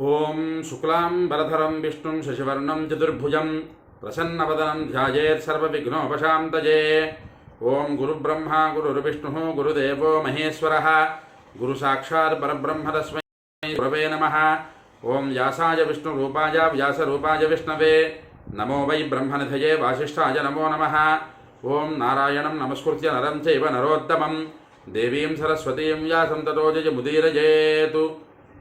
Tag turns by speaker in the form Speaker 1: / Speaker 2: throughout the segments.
Speaker 1: ओम शुक्लां बलधरं विष्णुं शशिवर्णं चतुर्भुजं प्रसन्नवदनं ध्यायेत्सर्वविघ्नोपशान्तये ओम गुरुब्रह्मा, गुरुर्विष्णुः, गुरुदेवो महेश्वरः, गुरुसाक्षात् परब्रह्म तस्मै गुरवे नमः। ओम व्यासाय विष्णुरूपाय, व्यासरूपाय विष्णवे। नमो वै ब्रह्मनिधये वासिष्ठाय नमो नमः। ओम नारायणं नमस्कृत्य नरं चैव नरोत्तमं। देवीं सरस्वतीं व्यासं ततो जयमुदीरजेतु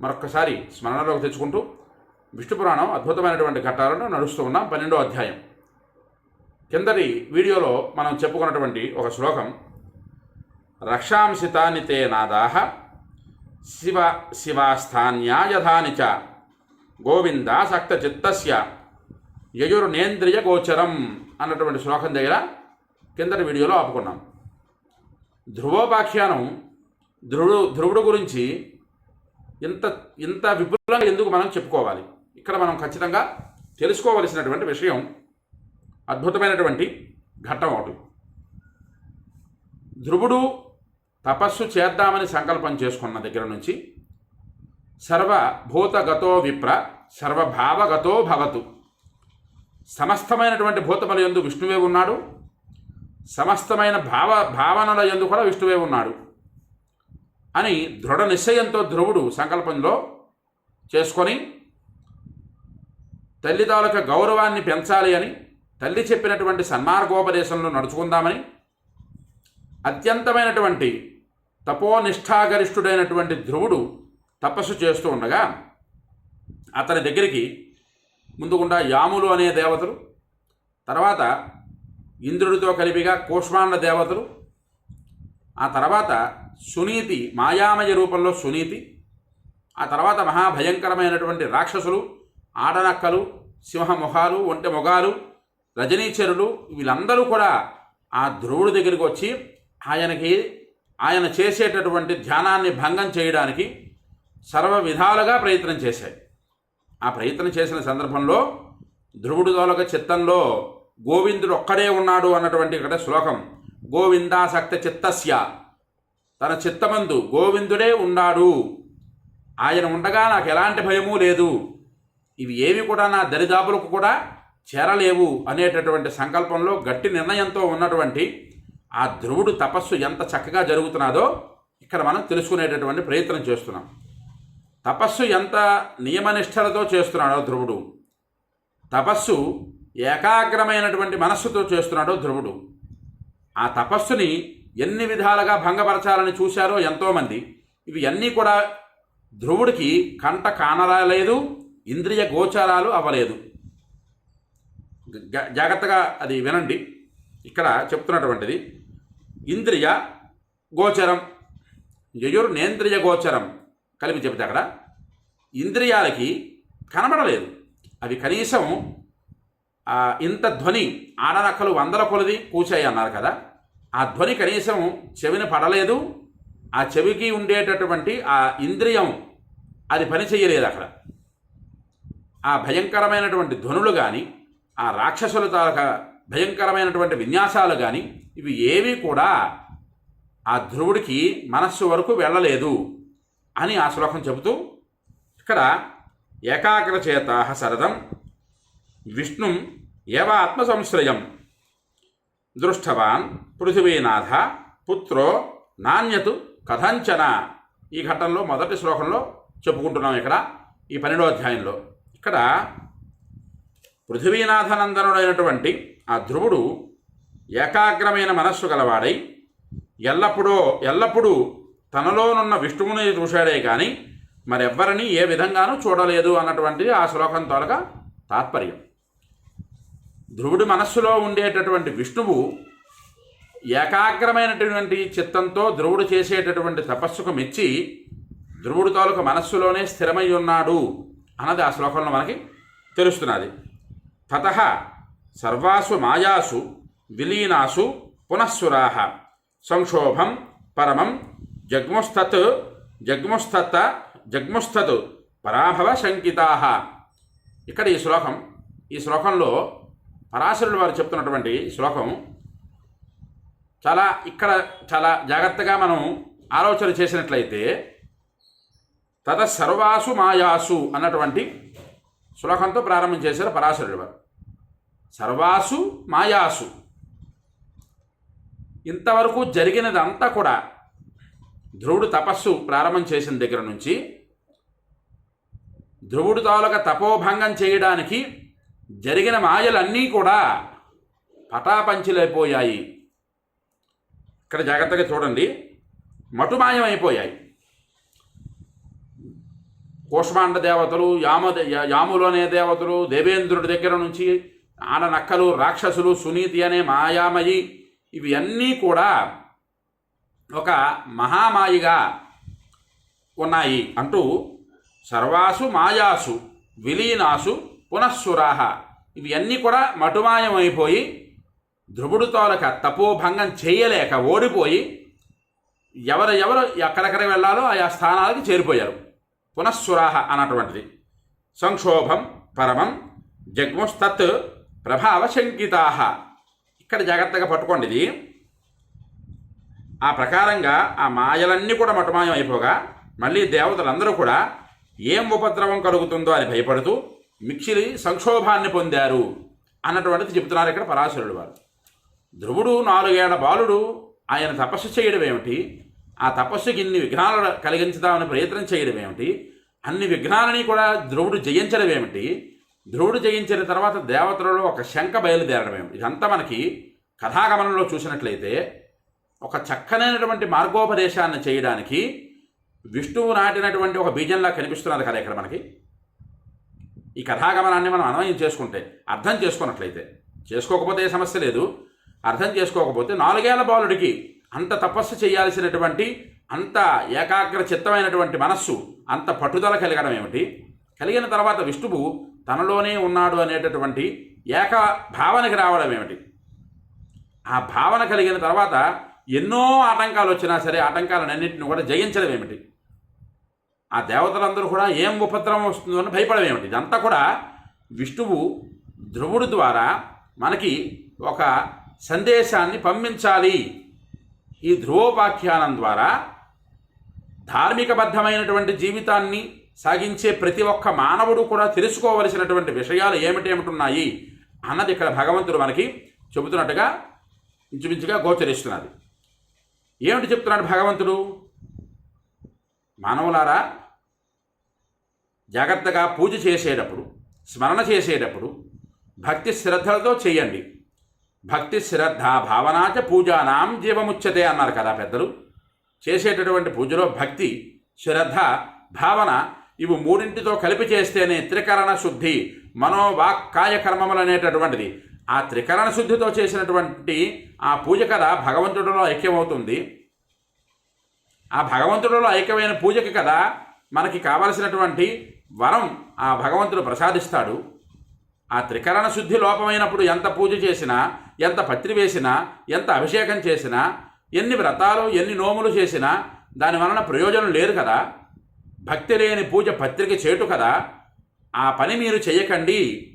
Speaker 1: మరొక్కసారి స్మరణలోకి తెచ్చుకుంటూ విష్ణు పురాణం అద్భుతమైనటువంటి ఘట్టాలను నడుస్తూ ఉన్నాం. పన్నెండో అధ్యాయం. కిందటి వీడియోలో మనం చెప్పుకున్నటువంటి ఒక శ్లోకం రక్షాంసితాని తే నాదాహ శివ శివాస్థాన్యాయధాని చ గోవిందాసక్త చిత్తస్య యయుర్నేంద్రియ గోచరం అన్నటువంటి శ్లోకం దగ్గర కిందటి వీడియోలో ఆపుకున్నాం. ధ్రువోపాఖ్యానం ధ్రువుడు ధ్రువుడు గురించి ఇంత ఇంత విపులంగా ఎందుకు మనం చెప్పుకోవాలి? ఇక్కడ మనం ఖచ్చితంగా తెలుసుకోవలసినటువంటి విషయం అద్భుతమైనటువంటి ఘట్టం ఒకటి. ధ్రువుడు తపస్సు చేద్దామని సంకల్పం చేసుకున్న దగ్గర నుంచి సర్వభూతగతో విప్ర సర్వభావగతో భవతు. సమస్తమైనటువంటి భూతముల యందు విష్ణువే ఉన్నాడు. సమస్తమైన భావ భావనల యందు కూడా విష్ణువే ఉన్నాడు. అని దృఢ నిశ్చయంతో ధ్రువుడు సంకల్పంలో చేసుకొని తల్లి తాలూక గౌరవాన్ని పెంచాలి అని తల్లి చెప్పినటువంటి సన్మార్గోపదేశంలో నడుచుకుందామని అత్యంతమైనటువంటి తపోనిష్టాగరిష్ఠుడైనటువంటి ధ్రువుడు తపస్సు చేస్తూ ఉండగా అతని దగ్గరికి ముందుగుండా యాములు అనే దేవతలు తర్వాత ఇంద్రుడితో కలిపిగా కూష్మాండ దేవతలు ఆ తర్వాత సునీతి మాయామయ రూపంలో సునీతి ఆ తర్వాత మహాభయంకరమైనటువంటి రాక్షసులు ఆడనక్కలు సింహముఖాలు ఒంటె మొగాలు రజనీచరులు వీళ్ళందరూ కూడా ఆ ధ్రువుడి దగ్గరికి వచ్చి ఆయనకి ఆయన చేసేటటువంటి ధ్యానాన్ని భంగం చేయడానికి సర్వ విధాలుగా ప్రయత్నం చేశాయి. ఆ ప్రయత్నం చేసిన సందర్భంలో ధ్రువుడు దోలక చిత్తంలో గోవిందుడు ఒక్కడే ఉన్నాడు అన్నటువంటి ఇక్కడ శ్లోకం గోవిందాసక్త చిత్తస్య తన చిత్తమందు గోవిందుడే ఉన్నాడు. ఆయన ఉండగా నాకు ఎలాంటి భయము లేదు. ఇవి ఏవి కూడా నా దరిదాపులకు కూడా చేరలేవు అనేటటువంటి సంకల్పంలో గట్టి నిర్ణయంతో ఉన్నటువంటి ఆ ధ్రువుడు తపస్సు ఎంత చక్కగా జరుగుతున్నదో ఇక్కడ మనం తెలుసుకునేటటువంటి ప్రయత్నం చేస్తున్నాం. తపస్సు ఎంత నియమనిష్టలతో చేస్తున్నాడో ధ్రువుడు. తపస్సు ఏకాగ్రమైనటువంటి మనస్సుతో చేస్తున్నాడో ధ్రువుడు. ఆ తపస్సుని ఎన్ని విధాలుగా భంగపరచాలని చూశారో ఎంతోమంది. ఇవి అన్నీ కూడా ధ్రువుడికి కంట కానరాలేదు ఇంద్రియ గోచారాలు అవ్వలేదు. జాగ్రత్తగా అది వినండి. ఇక్కడ చెప్తున్నటువంటిది. ఇంద్రియ గోచరం యయుర్ నేంద్రియ గోచరం కలిపి చెబితే అక్కడ ఇంద్రియాలకి కనబడలేదు. అవి కనీసం ఇంత ధ్వని ఆడనక్కలు వందల కొలది కూచాయి అన్నారు కదా. ఆ ధ్వని కనీసం చెవిని పడలేదు. ఆ చెవికి ఉండేటటువంటి ఆ ఇంద్రియం అది పని చేయలేదు అక్కడ. ఆ భయంకరమైనటువంటి ధ్వనులు కానీ ఆ రాక్షసుల తాలూక భయంకరమైనటువంటి విన్యాసాలు కానీ ఇవి ఏవి కూడా ఆ ధ్రువుడికి మనస్సు వరకు వెళ్ళలేదు అని ఆ శ్లోకం చెబుతూ ఇక్కడ ఏకాగ్రచేత శరదం విష్ణుం ఏవ ఆత్మసంశ్రయం. దృష్టవాన్ పృథివీనాథ పుత్రో నాణ్యతు కథంచన. ఈ ఘట్టంలో మొదటి శ్లోకంలో చెప్పుకుంటున్నాం ఇక్కడ ఈ పన్నెండో అధ్యాయంలో. ఇక్కడ పృథివీనాథనందనుడైనటువంటి ఆ ధ్రువుడు ఏకాగ్రమైన మనస్సు గలవాడై ఎల్లప్పుడూ ఎల్లప్పుడూ తనలోనున్న విష్ణువుని చూశాడే కానీ మరెవ్వరిని ఏ విధంగానూ చూడలేదు అన్నటువంటిది ఆ శ్లోకం తాలూకా తాత్పర్యం. ధ్రువుడి మనస్సులో ఉండేటటువంటి విష్ణువు ఏకాగ్రమైనటువంటి చిత్తంతో ధ్రువుడు చేసేటటువంటి తపస్సుకు మెచ్చి ధ్రువుడు తాలూకు మనస్సులోనే స్థిరమై ఉన్నాడు అన్నది ఆ శ్లోకంలో మనకి తెలుస్తున్నది. తత సర్వాసు మాయాసు విలీనాసు పునఃసురాహ సంక్షోభం పరమం జగ్ముస్తత్ జగ్ముస్తత జగ్ముస్తత్ పరాభవ శంకితాహ ఇక్కడ ఈ శ్లోకం ఈ శ్లోకంలో పరాశరుడు వారు చెప్తున్నటువంటి శ్లోకం చాలా ఇక్కడ చాలా జాగ్రత్తగా మనం ఆలోచన చేసినట్లయితే తత సర్వాసు మాయాసు అన్నటువంటి శ్లోకంతో ప్రారంభం చేశారు పరాశరుడు వారు. సర్వాసు మాయాసు. ఇంతవరకు జరిగినదంతా కూడా ధ్రువుడు తపస్సు ప్రారంభం చేసిన దగ్గర నుంచి ధ్రువుడు తాలూక తపోభంగం చేయడానికి జరిగిన మాయలన్నీ కూడా పటాపంచిలైపోయాయి. ఇక్కడ జాగ్రత్తగా చూడండి. మటుమాయమైపోయాయి. కూష్మాండ దేవతలు యామ యాములు అనే దేవతలు దేవేంద్రుడి దగ్గర నుంచి ఆడ నక్కలు రాక్షసులు సునీతి అనే మాయామయి ఇవి అన్నీ కూడా ఒక మహామాయిగా ఉన్నాయి అంటూ సర్వాసు మాయాసు విలీనాసు పునఃసురాహ. ఇవి అన్నీ కూడా మటుమాయమైపోయి ధ్రువుడు తోలక తపోభంగం చేయలేక ఓడిపోయి ఎవరు ఎవరు ఎక్కడెక్కడ వెళ్ళాలో ఆయా స్థానాలకి చేరిపోయారు. పునఃసురాహ అన్నటువంటిది. సంక్షోభం పరమం జగ్ముస్తత్ ప్రభావ శంకితాహ ఇక్కడ జాగ్రత్తగా పట్టుకోండి ఇది. ఆ ప్రకారంగా ఆ మాయలన్నీ కూడా మటుమాయం అయిపోగా మళ్ళీ దేవతలందరూ కూడా ఏం ఉపద్రవం కలుగుతుందో అని భయపడుతూ మిక్షిలి సంక్షోభాన్ని పొందారు అన్నటువంటిది చెబుతున్నారు ఇక్కడ పరాశరుడు వారు. ధ్రువుడు నాలుగేళ్ళ బాలుడు ఆయన తపస్సు చేయడం ఏమిటి? ఆ తపస్సుకి ఇన్ని విఘ్నాలు కలిగించుదామని ప్రయత్నం చేయడం ఏమిటి? అన్ని విఘ్నాలని కూడా ధ్రువుడు జయించడం ఏమిటి? ధ్రువుడు జయించిన తర్వాత దేవతలలో ఒక శంక బయలుదేరడం ఏమిటి? ఇదంతా మనకి కథాగమనంలో చూసినట్లయితే ఒక చక్కనైనటువంటి మార్గోపదేశాన్ని చేయడానికి విష్ణువు నాటినటువంటి ఒక బీజంలా కనిపిస్తున్నది కదా ఇక్కడ మనకి. ఈ కథాగమనాన్ని మనం అన్వయం చేసుకుంటే అర్థం చేసుకున్నట్లయితే చేసుకోకపోతే ఏ సమస్య లేదు. అర్థం చేసుకోకపోతే నాలుగేళ్ళ బాలుడికి అంత తపస్సు చేయాల్సినటువంటి అంత ఏకాగ్ర చిత్తమైనటువంటి మనస్సు అంత పట్టుదల కలగడం ఏమిటి? కలిగిన తర్వాత విష్ణువు తనలోనే ఉన్నాడు అనేటటువంటి ఏక భావనకి రావడం ఏమిటి? ఆ భావన కలిగిన తర్వాత ఎన్నో ఆటంకాలు వచ్చినా సరే ఆటంకాలన్నింటిని కూడా జయించడం ఏమిటి? ఆ దేవతలందరూ కూడా ఏం ఉపద్రవం వస్తుందో అని భయపడమేమిటి? ఇదంతా కూడా విష్ణువు ధ్రువుడు ద్వారా మనకి ఒక సందేశాన్ని పంపించాలి. ఈ ధ్రువోపాఖ్యానం ద్వారా ధార్మికబద్ధమైనటువంటి జీవితాన్ని సాగించే ప్రతి ఒక్క మానవుడు కూడా తెలుసుకోవలసినటువంటి విషయాలు ఏమిటేమిటున్నాయి అన్నది ఇక్కడ భగవంతుడు మనకి చెబుతున్నట్టుగా ఇంచుమించుగా గోచరిస్తున్నది. ఏమిటి చెప్తున్నాడు భగవంతుడు? మానవులారా జాగ్రత్తగా పూజ చేసేటప్పుడు స్మరణ చేసేటప్పుడు భక్తి శ్రద్ధలతో చేయండి. భక్తి శ్రద్ధ భావనాచ పూజానాం జీవముచ్చతే అన్నారు కదా పెద్దలు. చేసేటటువంటి పూజలో భక్తి శ్రద్ధ భావన ఇవి మూడింటితో కలిపి చేస్తేనే త్రికరణ శుద్ధి మనోవాక్ కాయ అనేటటువంటిది ఆ త్రికరణ శుద్ధితో చేసినటువంటి ఆ పూజ కదా భగవంతుడిలో ఐక్యమవుతుంది. ఆ భగవంతుడిలో ఐక్యమైన పూజకి కదా మనకి కావలసినటువంటి వరం ఆ భగవంతుడు ప్రసాదిస్తాడు. ఆ త్రికరణ శుద్ధి లోపమైనప్పుడు ఎంత పూజ చేసినా ఎంత పత్రి వేసినా ఎంత అభిషేకం చేసినా ఎన్ని వ్రతాలు ఎన్ని నోములు చేసినా దాని వలన ప్రయోజనం లేదు కదా. భక్తి లేని పూజ పత్రిక చేటు కదా. ఆ పని మీరు చేయకండి.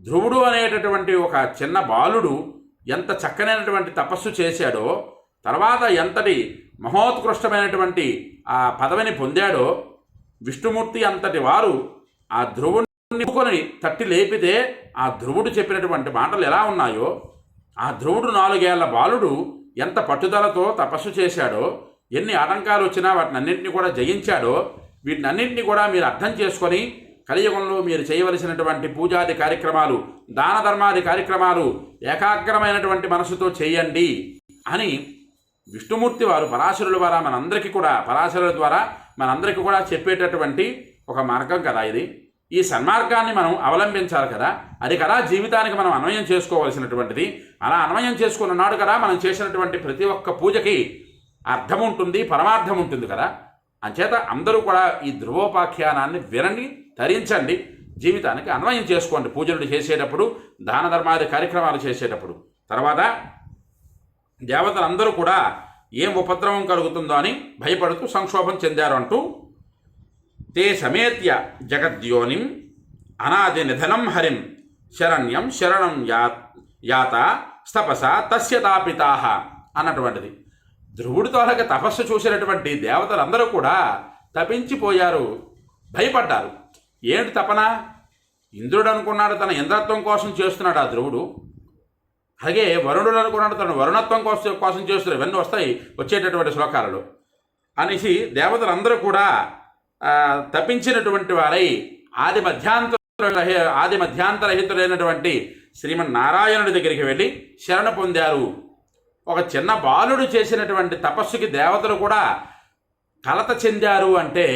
Speaker 1: ధ్రువుడు అనేటటువంటి ఒక చిన్న బాలుడు ఎంత చక్కనైనటువంటి తపస్సు చేశాడో తర్వాత ఎంతటి మహోత్కృష్టమైనటువంటి ఆ పదవిని పొందాడో విష్ణుమూర్తి అంతటి వారు ఆ ధ్రువుని కొని తట్టి లేపితే ఆ ధ్రువుడు చెప్పినటువంటి మాటలు ఎలా ఉన్నాయో ఆ ధ్రువుడు నాలుగేళ్ళ బాలుడు ఎంత పట్టుదలతో తపస్సు చేశాడో ఎన్ని ఆటంకాలు వచ్చినా వాటిని అన్నింటినీ కూడా జయించాడో వీటినన్నింటినీ కూడా మీరు అర్థం చేసుకొని కలియుగంలో మీరు చేయవలసినటువంటి పూజాది కార్యక్రమాలు దాన ధర్మాది కార్యక్రమాలు ఏకాగ్రమైనటువంటి మనసుతో చేయండి అని విష్ణుమూర్తి వారు పరాశరుల ద్వారా మనందరికీ కూడా పరాశరుల ద్వారా మనందరికీ కూడా చెప్పేటటువంటి ఒక మార్గం కదా ఇది. ఈ సన్మార్గాన్ని మనం అవలంబించాలి కదా. అది కదా జీవితానికి మనం అన్వయం చేసుకోవలసినటువంటిది. అలా అన్వయం చేసుకున్న నాడు కదా మనం చేసినటువంటి ప్రతి ఒక్క పూజకి అర్థం ఉంటుంది పరమార్థం ఉంటుంది కదా. అంచేత అందరూ కూడా ఈ ధ్రువోపాఖ్యానాన్ని వినండి ధరించండి. జీవితానికి అన్వయం చేసుకోండి పూజలు చేసేటప్పుడు దాన ధర్మాది కార్యక్రమాలు చేసేటప్పుడు. తర్వాత దేవతలందరూ కూడా ఏం ఉపద్రవం కలుగుతుందో అని భయపడుతూ సంక్షోభం చెందారు అంటూ తే సమేత్య జగద్యోనిం అనాది నిధనం హరిం శరణ్యం శరణం యా యాత స్తపస తస్య తాపితాహ అన్నటువంటిది. ధ్రువుడి తోలక తపస్సు చూసినటువంటి దేవతలందరూ కూడా తపించిపోయారు భయపడ్డారు. ఏంటి తపన? ఇంద్రుడు అనుకున్నాడు తన ఇంద్రత్వం కోసం చేస్తున్నాడు ఆ ధ్రువుడు. అలాగే వరుణుడు అనుకున్నాడు తన వరుణత్వం కోసం కోసం చేస్తున్నారు ఇవన్నీ వస్తాయి వచ్చేటటువంటి శ్లోకాలలో. అనేసి దేవతలందరూ కూడా తప్పించినటువంటి వారై ఆది మధ్యాంతర ఆది మధ్యాంతరహితుడైనటువంటి శ్రీమన్నారాయణుడి దగ్గరికి వెళ్ళి శరణ పొందారు. ఒక చిన్న బాలుడు చేసినటువంటి తపస్సుకి దేవతలు కూడా కలత చెందారు అంటే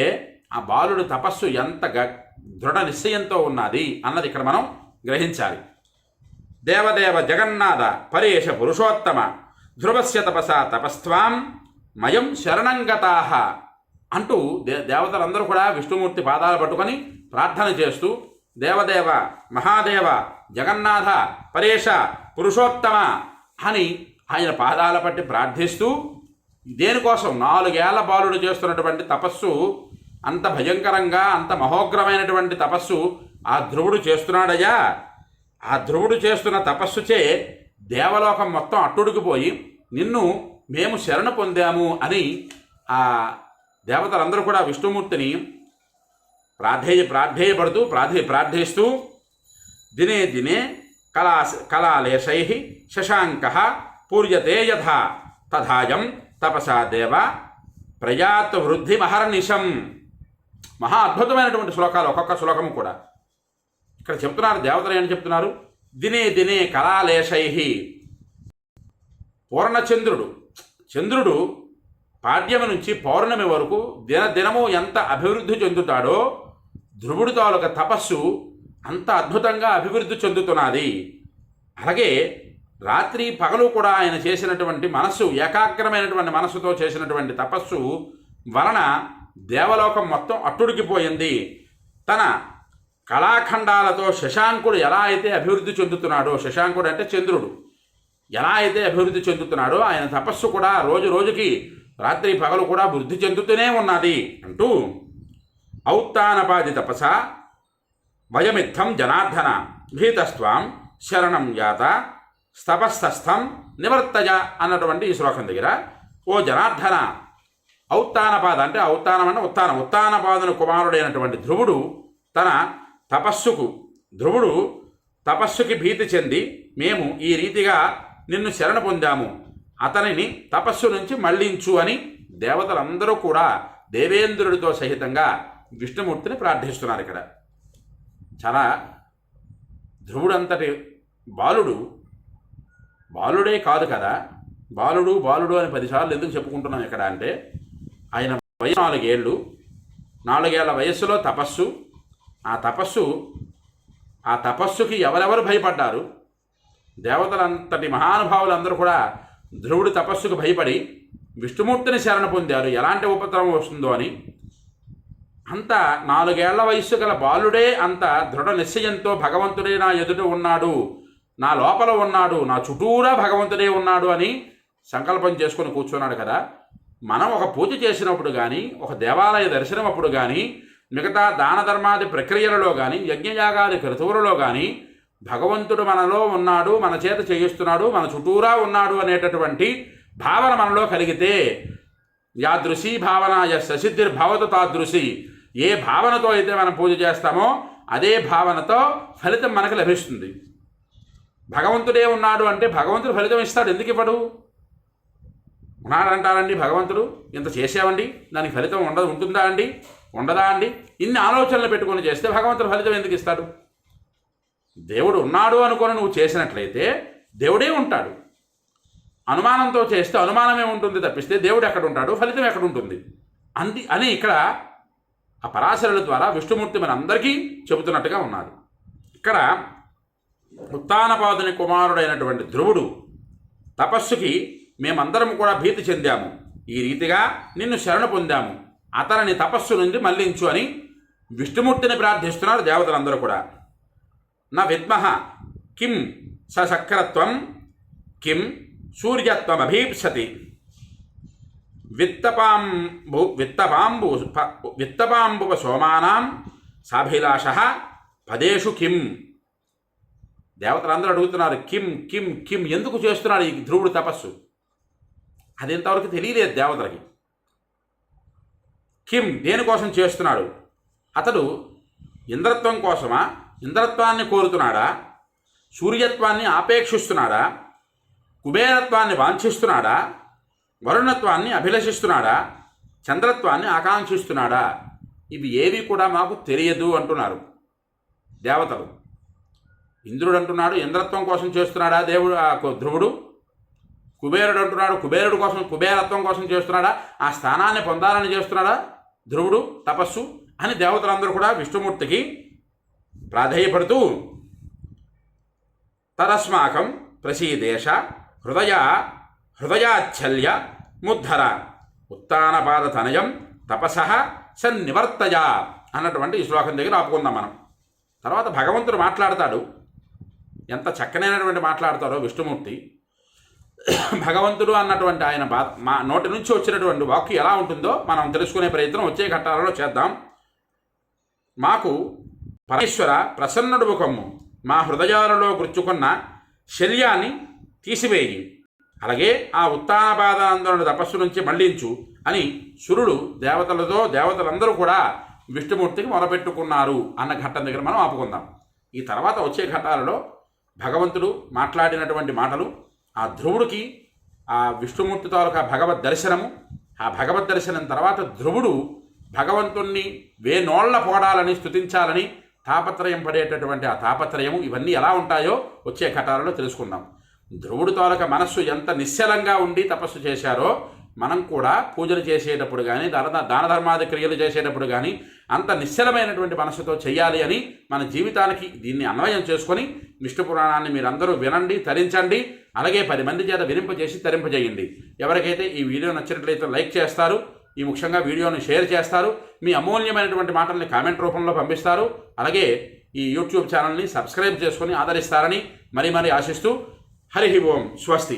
Speaker 1: ఆ బాలుడు తపస్సు ఎంత గ దృఢ నిశ్చయంతో ఉన్నది అన్నది ఇక్కడ మనం గ్రహించాలి. దేవదేవ జగన్నాథ పరేష పురుషోత్తమ. ధ్రువస్య తపస తపస్వాం మయం శరణంగతా అంటూ దే దేవతలందరూ కూడా విష్ణుమూర్తి పాదాలు పట్టుకొని ప్రార్థన చేస్తూ దేవదేవ మహాదేవ జగన్నాథ పరేష పురుషోత్తమ అని ఆయన పాదాల పట్టి ప్రార్థిస్తూ దేనికోసం నాలుగేళ్ళ బాలుడు చేస్తున్నటువంటి తపస్సు అంత భయంకరంగా అంత మహోగ్రమైనటువంటి తపస్సు ఆ ధ్రువుడు చేస్తున్నాడయ్యా. ఆ ధ్రువుడు చేస్తున్న తపస్సుచే దేవలోకం మొత్తం అట్టుడికిపోయి నిన్ను మేము శరణ పొందాము అని ఆ దేవతలందరూ కూడా విష్ణుమూర్తిని ప్రాధేయ ప్రాధేయపడుతూ ప్రాధే ప్రార్థిస్తూ దినే దినే కళా కళాలేశై శశాంక పూర్యతే యథా తథాయం తపసా దేవ ప్రజాత్ వృద్ధి మహర్నిశం. మహా అద్భుతమైనటువంటి శ్లోకాలు ఒక్కొక్క శ్లోకము కూడా. ఇక్కడ చెప్తున్నారు దేవతలు ఏమని చెప్తున్నారు? దినే దినే కళాలేశై పూర్ణచంద్రుడు చంద్రుడు పాడ్యమి నుంచి పౌర్ణమి వరకు దిన దినము ఎంత అభివృద్ధి చెందుతాడో ధ్రువుడి తాలూక తపస్సు అంత అద్భుతంగా అభివృద్ధి చెందుతున్నది. అలాగే రాత్రి పగలు కూడా ఆయన చేసినటువంటి మనస్సు ఏకాగ్రమైనటువంటి మనస్సుతో చేసినటువంటి తపస్సు వలన దేవలోకం మొత్తం అట్టుడికిపోయింది తన కళాఖండాలతో శశాంకుడు ఎలా అయితే అభివృద్ధి చెందుతున్నాడో శశాంకుడు అంటే చంద్రుడు. ఎలా అయితే అభివృద్ధి చెందుతున్నాడో ఆయన తపస్సు కూడా రోజు రోజుకి రాత్రి పగలు కూడా వృద్ధి చెందుతూనే ఉన్నది అంటూ ఔత్తానపాది తపస వయమిత్థం జనార్దన భీతస్వాం శరణం యాత స్తపస్థస్థం నివర్తజ అన్నటువంటి ఈ శ్లోకం దగ్గర ఓ జనార్దన ఔత్తానపాద అంటే ఔత్తానం అంటే ఉత్తానం ఉత్తానపాదుని కుమారుడైనటువంటి ధ్రువుడు తన తపస్సుకు ధ్రువుడు తపస్సుకి భీతి చెంది మేము ఈ రీతిగా నిన్ను శరణ పొందాము. అతనిని తపస్సు నుంచి మళ్ళించు అని దేవతలందరూ కూడా దేవేంద్రుడితో సహితంగా విష్ణుమూర్తిని ప్రార్థిస్తున్నారు ఇక్కడ. చాలా ధ్రువుడంతటి బాలుడు బాలుడే కాదు కదా. బాలుడు బాలుడు అని పదిసార్లు ఎందుకు చెప్పుకుంటున్నాం ఇక్కడ అంటే ఆయన వయసు నాలుగేళ్ళు. నాలుగేళ్ళ వయస్సులో తపస్సు ఆ తపస్సు ఆ తపస్సుకి ఎవరెవరు భయపడ్డారు? దేవతలంతటి మహానుభావులందరూ కూడా ధ్రువుడి తపస్సుకు భయపడి విష్ణుమూర్తిని శరణ పొందారు. ఎలాంటి ఉపద్రవం వస్తుందో అని. అంత నాలుగేళ్ళ వయస్సు గల బాలుడే అంత దృఢ నిశ్చయంతో భగవంతుడే నా ఎదుట ఉన్నాడు నా లోపల ఉన్నాడు నా చుట్టూరా భగవంతుడే ఉన్నాడు అని సంకల్పం చేసుకొని కూర్చున్నాడు కదా. మనం ఒక పూజ చేసినప్పుడు కానీ ఒక దేవాలయ దర్శనం అప్పుడు కానీ మిగతా దాన ధర్మాది ప్రక్రియలలో కానీ యజ్ఞయాగాది క్రతువులలో కానీ భగవంతుడు మనలో ఉన్నాడు మన చేత చేయిస్తున్నాడు మన చుట్టూరా ఉన్నాడు అనేటటువంటి భావన మనలో కలిగితే యాదృశీ భావన ససిద్ధిర్భవతు తాదృశి. ఏ భావనతో అయితే మనం పూజ చేస్తామో అదే భావనతో ఫలితం మనకు లభిస్తుంది. భగవంతుడే ఉన్నాడు అంటే భగవంతుడు ఫలితం ఇస్తాడు. ఎందుకు ఇవ్వడు? ఉన్నాడంటారండి భగవంతుడు. ఇంత చేసామండి దానికి ఫలితం ఉండదు ఉంటుందా అండి? ఉండదా అండి? ఇన్ని ఆలోచనలు పెట్టుకొని చేస్తే భగవంతుడు ఫలితం ఎందుకు ఇస్తాడు? దేవుడు ఉన్నాడు అనుకొని నువ్వు చేసినట్లయితే దేవుడే ఉంటాడు. అనుమానంతో చేస్తే అనుమానమే ఉంటుంది తప్పిస్తే దేవుడు ఎక్కడ ఉంటాడు? ఫలితం ఎక్కడ ఉంటుంది? అంది అని ఇక్కడ ఆ పరాశరుల ద్వారా విష్ణుమూర్తి మన అందరికీ చెబుతున్నట్టుగా ఉన్నారు. ఇక్కడ ఉత్తానపాదుని కుమారుడైనటువంటి ధ్రువుడు తపస్సుకి మేమందరం కూడా భీతి చెందాము. ఈ రీతిగా నిన్ను శరణ పొందాము. అతనిని తపస్సు నుండి మళ్ళించు అని విష్ణుమూర్తిని ప్రార్థిస్తున్నారు దేవతలందరూ కూడా. నా విద్మహ కిం సశక్రత్వం కిం సూర్యత్వం అభీప్సతి విత్తపాంబు విత్తపాంబు విత్తపాంబువ సోమానాం సాభిలాష పదేషు కిం. దేవతలందరూ అడుగుతున్నారు కిం కిం కిం ఎందుకు చేస్తున్నాడు ఈ ధ్రువుడు తపస్సు? అది ఇంతవరకు తెలియలేదు దేవతలకి. కిమ్ దేనికోసం చేస్తున్నాడు? అతడు ఇంద్రత్వం కోసమా? ఇంద్రత్వాన్ని కోరుతున్నాడా? సూర్యత్వాన్ని ఆపేక్షిస్తున్నాడా? కుబేరత్వాన్ని వాంఛిస్తున్నాడా? వరుణత్వాన్ని అభిలషిస్తున్నాడా? చంద్రత్వాన్ని ఆకాంక్షిస్తున్నాడా? ఇవి ఏవి కూడా మాకు తెలియదు అంటున్నారు దేవతలు. ఇంద్రుడు అంటున్నాడు ఇంద్రత్వం కోసం చేస్తున్నాడా దేవుడు ఆ ధ్రువుడు? కుబేరుడు అంటున్నాడు కుబేరుడు కోసం కుబేరత్వం కోసం చేస్తున్నాడా? ఆ స్థానాన్ని పొందాలని చేస్తున్నాడా? ధ్రువుడు తపస్సు అని దేవతలందరూ కూడా విష్ణుమూర్తికి ప్రాధేయపడుతూ తరస్మాకం ప్రసీదేశ హృదయ హృదయాచ్ఛల్య ముద్ధర. ఉత్తానపాద తనయం తపస సన్నివర్తయ అన్నటువంటి ఈ శ్లోకం దగ్గర ఆపుకుందాం మనం. తర్వాత భగవంతుడు మాట్లాడతాడు. ఎంత చక్కనైనటువంటి మాట్లాడతాడో విష్ణుమూర్తి. భగవంతుడు అన్నటువంటి ఆయన బా మా నోటి నుంచి వచ్చినటువంటి వాక్కు ఎలా ఉంటుందో మనం తెలుసుకునే ప్రయత్నం వచ్చే ఘట్టాలలో చేద్దాం. మాకు పరమేశ్వర ప్రసన్నుడు ముఖము మా హృదయాలలో గుర్చుకున్న శల్యాన్ని తీసివేయి. అలాగే ఆ ఉత్తానపాదాందోళన తపస్సు నుంచి మళ్ళించు అని సురుడు దేవతలతో దేవతలందరూ కూడా విష్ణుమూర్తికి మొరపెట్టుకున్నారు అన్న ఘట్టం దగ్గర మనం ఆపుకుందాం. ఈ తర్వాత వచ్చే ఘట్టాలలో భగవంతుడు మాట్లాడినటువంటి మాటలు ఆ ధ్రువుడికి ఆ విష్ణుమూర్తి తాలూకా భగవద్ దర్శనము. ఆ భగవద్ దర్శనం తర్వాత ధ్రువుడు భగవంతుణ్ణి వేనోళ్ళ పోడాలని స్తుతించాలని తాపత్రయం పడేటటువంటి ఆ తాపత్రయము ఇవన్నీ ఎలా ఉంటాయో వచ్చే ఘటాలలో తెలుసుకుందాం. ధ్రువుడు తాలూక మనస్సు ఎంత నిశ్చలంగా ఉండి తపస్సు చేశారో మనం కూడా పూజలు చేసేటప్పుడు కానీ దాన దాన ధర్మాది క్రియలు చేసేటప్పుడు కానీ అంత నిశ్చలమైనటువంటి మనసుతో చేయాలి అని మన జీవితానికి దీన్ని అన్వయం చేసుకొని విష్ణు పురాణాన్ని మీరందరూ వినండి తరించండి అలాగే పది మంది చేత వినింపజేసి తరింపజేయండి. ఎవరికైతే ఈ వీడియో నచ్చినట్లయితే లైక్ చేస్తారు ఈ ముఖ్యంగా వీడియోని షేర్ చేస్తారు మీ అమూల్యమైనటువంటి మాటల్ని కామెంట్ రూపంలో పంపిస్తారు అలాగే ఈ యూట్యూబ్ ఛానల్ని సబ్స్క్రైబ్ చేసుకొని ఆదరిస్తారని మరీ మరీ ఆశిస్తూ హరి ఓం స్వస్తి.